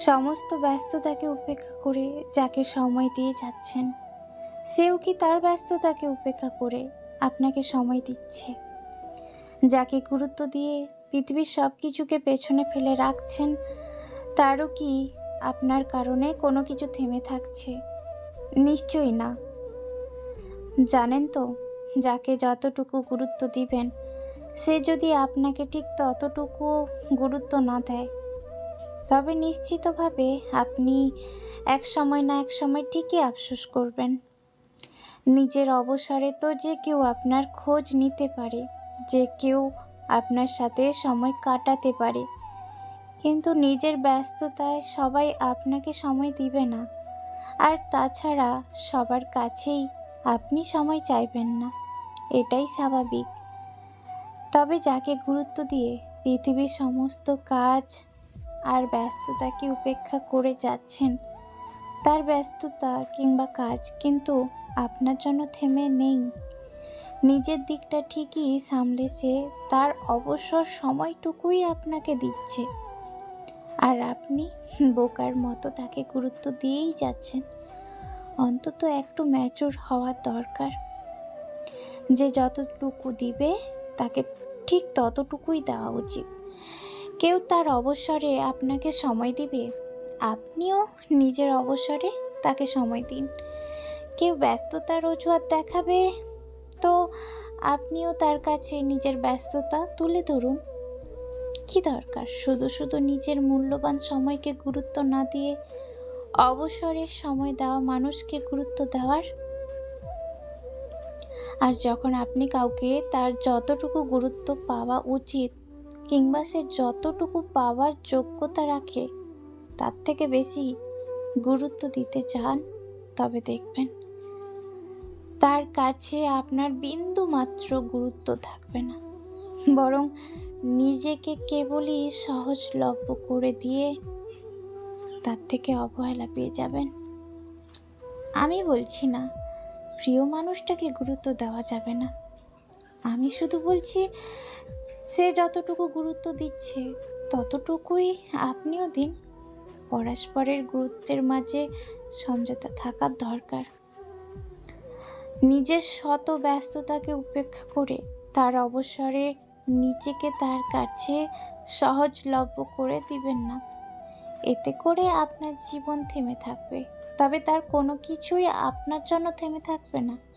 সমস্ত ব্যস্ততাকে উপেক্ষা করে যাকে সময় দিয়ে যাচ্ছেন, সেও কি তার ব্যস্ততাকে উপেক্ষা করে আপনাকে সময় দিচ্ছে? যাকে গুরুত্ব দিয়ে পৃথিবীর সব কিছুকে পেছনে ফেলে রাখছেন, তারও কি আপনার কারণে কোনো কিছু থেমে থাকছে? নিশ্চয়ই না। জানেন তো, যাকে যতটুকু গুরুত্ব দিবেন, সে যদি আপনাকে ঠিক ততটুকু গুরুত্ব না দেয় তবে নিশ্চিতভাবে আপনি এক সময় না এক সময় ঠিকই আফসোস করবেন। নিজের অবসরে তো যে কেউ আপনার খোঁজ নিতে পারে, যে কেউ আপনার সাথে সময় কাটাতে পারে। কিন্তু নিজের ব্যস্ততায় সবাই আপনাকে সময় দিবে না। আর তাছাড়া সবার কাছেই আপনি সময় চাইবেন না। এটাই স্বাভাবিক। তবে যাকে গুরুত্ব দিয়ে পৃথিবীর সমস্ত কাজ আর ব্যস্ততাকে উপেক্ষা করে যাচ্ছেন। তার ব্যস্ততা কিংবা কাজ কিন্তু আপনার জন্য থেমে নেই। নিজের দিকটা ঠিকই সামলেছে, তার অবসর সময়টুকুই আপনাকে দিচ্ছে। আর আপনি বোকার মতো তাকে গুরুত্ব দিয়েই যাচ্ছেন। অন্তত একটু ম্যাচুর হওয়ার দরকার। যে যতটুকু দিবে, তাকে ঠিক ততটুকুই দেওয়া উচিত। কেউ তার অবসরে আপনাকে সময় দিবে। আপনিও নিজের অবসরে তাকে সময় দিন। কেউ ব্যস্ততার অজুহাত দেখাবে, তো আপনিও তার কাছে নিজের ব্যস্ততা তুলে ধরুন। কি দরকার? শুধু শুধু নিজের মূল্যবান সময়কে গুরুত্ব না দিয়ে অবসরের সময় দেওয়া মানুষকে গুরুত্ব দেওয়ার? আর যখন আপনি কাউকে তার যতটুকু গুরুত্ব পাওয়া উচিত কিংবা সে যতটুকু পাওয়ার যোগ্যতা রাখে, তার থেকে বেশি গুরুত্ব দিতে চান, তবে দেখবেন তার কাছে আপনার বিন্দু মাত্র গুরুত্ব থাকবে না। বরং নিজেকে কেবলই সহজলভ্য করে দিয়ে তার থেকে অবহেলা পেয়ে যাবেন। আমি বলছি না, প্রিয় মানুষটাকে গুরুত্ব দেওয়া যাবে না। আমি শুধু বলছি সে যতটুকু গুরুত্ব দিচ্ছে, ততটুকুই আপনিও দিন। পরস্পরের গুরুত্বের মাঝে সমঝোতা থাকার দরকার। নিজের শত ব্যস্ততাকে উপেক্ষা করে তার অবসরে নিজেকে তার কাছে সহজলভ্য করে দিবেন না। এতে করে আপনার জীবন থেমে থাকবে। তবে তার কোনো কিছুই আপনার জন্য থেমে থাকবে না।